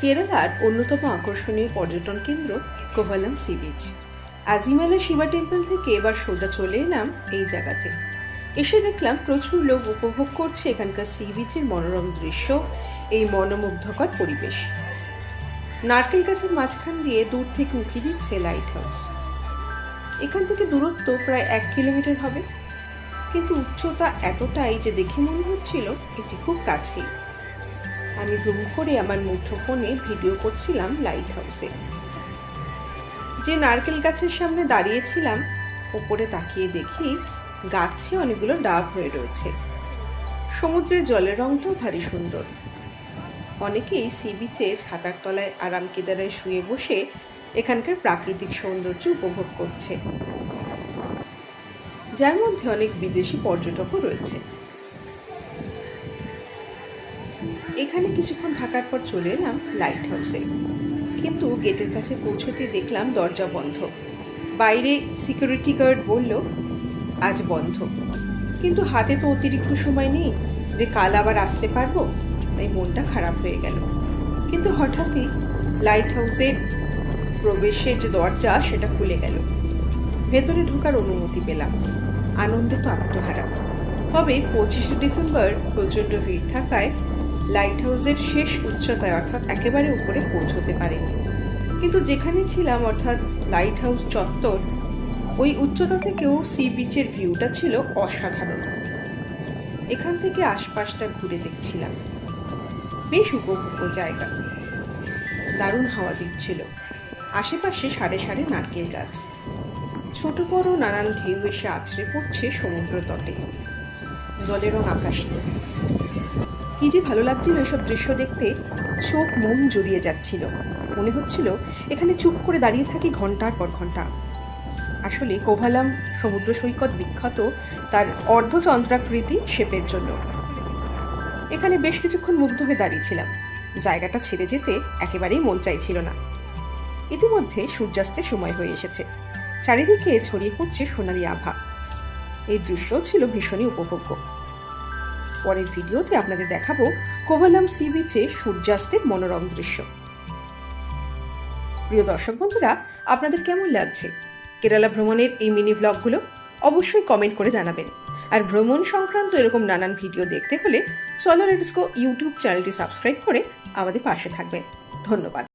কেরালার অন্যতম আকর্ষণীয় পর্যটন কেন্দ্র Kovalam sea beach. Azhimala Shiva temple থেকে এবার সোজা চলে এলাম এই জায়গাতে। এসে দেখলাম প্রচুর লোক উপভোগ করছে এখানকার সি বিচের মনোরম দৃশ্য, এই মনোমুগ্ধকর পরিবেশ। নারকেল গাছের মাঝখান দিয়ে দূর থেকে উঁকি দিচ্ছে লাইট হাউস এখান থেকে দূরত্ব প্রায় এক কিলোমিটার হবে। কিন্তু উচ্চতা এতটাই যে দেখে মনে হচ্ছিল এটি খুব কাছেই। আমি জুম করে আমার মুঠোফোনে ভিডিও করছিলাম লাইট হাউসে যে নারকেল গাছের সামনে দাঁড়িয়েছিলাম, ওপরে তাকিয়ে দেখি গাছে অনেকগুলো ডাব হয়ে রয়েছে। সমুদ্রের জলের রংটাও ভারী সুন্দর। অনেকেই সি বিচে ছাতার তলায় আরাম কেদারায় শুয়ে বসে এখানকার প্রাকৃতিক সৌন্দর্য উপভোগ করছে। যার মধ্যে অনেক বিদেশি পর্যটকও রয়েছে। এখানে কিছুক্ষণ থাকার পর চলে এলাম লাইট হাউসে কিন্তু গেটের কাছে পৌঁছতে দেখলাম দরজা বন্ধ। বাইরে সিকিউরিটি গার্ড বলল, আজ বন্ধ। কিন্তু হাতে তো অতিরিক্ত সময় নেই, যে কাল আবার আসতে পারব, তাই মনটা খারাপ হয়ে গেল। কিন্তু হঠাৎই লাইট হাউসে প্রবেশের যে দরজা, সেটা খুলে গেল। ভেতরে ঢোকার অনুমতি পেলাম। আনন্দে তো আত্মহারা। তবে পঁচিশে ডিসেম্বর প্রচণ্ড ভিড় থাকায় লাইট হাউসের শেষ উচ্চতায় অর্থাৎ একেবারে উপরে পৌঁছতে পারেনি। কিন্তু যেখানে ছিলাম, অর্থাৎ লাইট হাউস চত্বর, ওই উচ্চতা থেকেও সি বিচের ভিউটা ছিল অসাধারণ। এখান থেকে আশপাশটা ঘুরে দেখছিলাম। বেশ উপভোগ্য জায়গা। দারুণ হাওয়া দিচ্ছিল। আশেপাশে সাড়ে সাড়ে নারকেল গাছ। ছোট বড় নানান ঢেউ এসে আছড়ে পড়ছে সমুদ্র তটে। জলের রং আকাশে। কি যে ভালো লাগছিল এসব দৃশ্য দেখতে, চোখ মন জড়িয়ে যাচ্ছিল। মনে হচ্ছিল এখানে চুপ করে দাঁড়িয়ে থাকি ঘণ্টার পর ঘণ্টা। আসলে কোভালাম সমুদ্র সৈকত বিখ্যাত তার অর্ধচন্দ্রাকৃতি শেপের জন্য। এখানে বেশ কিছুক্ষণ মুগ্ধ হয়ে দাঁড়িয়েছিলাম জায়গাটা ছেড়ে যেতে একেবারেই মন চাইছিল না। ইতিমধ্যে সূর্যাস্তের সময় হয়ে এসেছে। চারিদিকে ছড়িয়ে পড়ছে সোনালি আভা। এই দৃশ্য ছিল ভীষণই উপভোগ্য। পরের ভিডিওতে আপনাদের দেখাবো কোভালাম সি বিচে সূর্যাস্তের মনোরম দৃশ্য। প্রিয় দর্শক বন্ধুরা, আপনাদের কেমন লাগছে? কেরালা ভ্রমণের এই মিনি ব্লগগুলো অবশ্যই কমেন্ট করে জানাবেন। আর ভ্রমণ সংক্রান্ত এরকম নানান ভিডিও দেখতে হলে চলো ইউটিউব চ্যানেলটি সাবস্ক্রাইব করে আমাদের পাশে থাকবেন। ধন্যবাদ।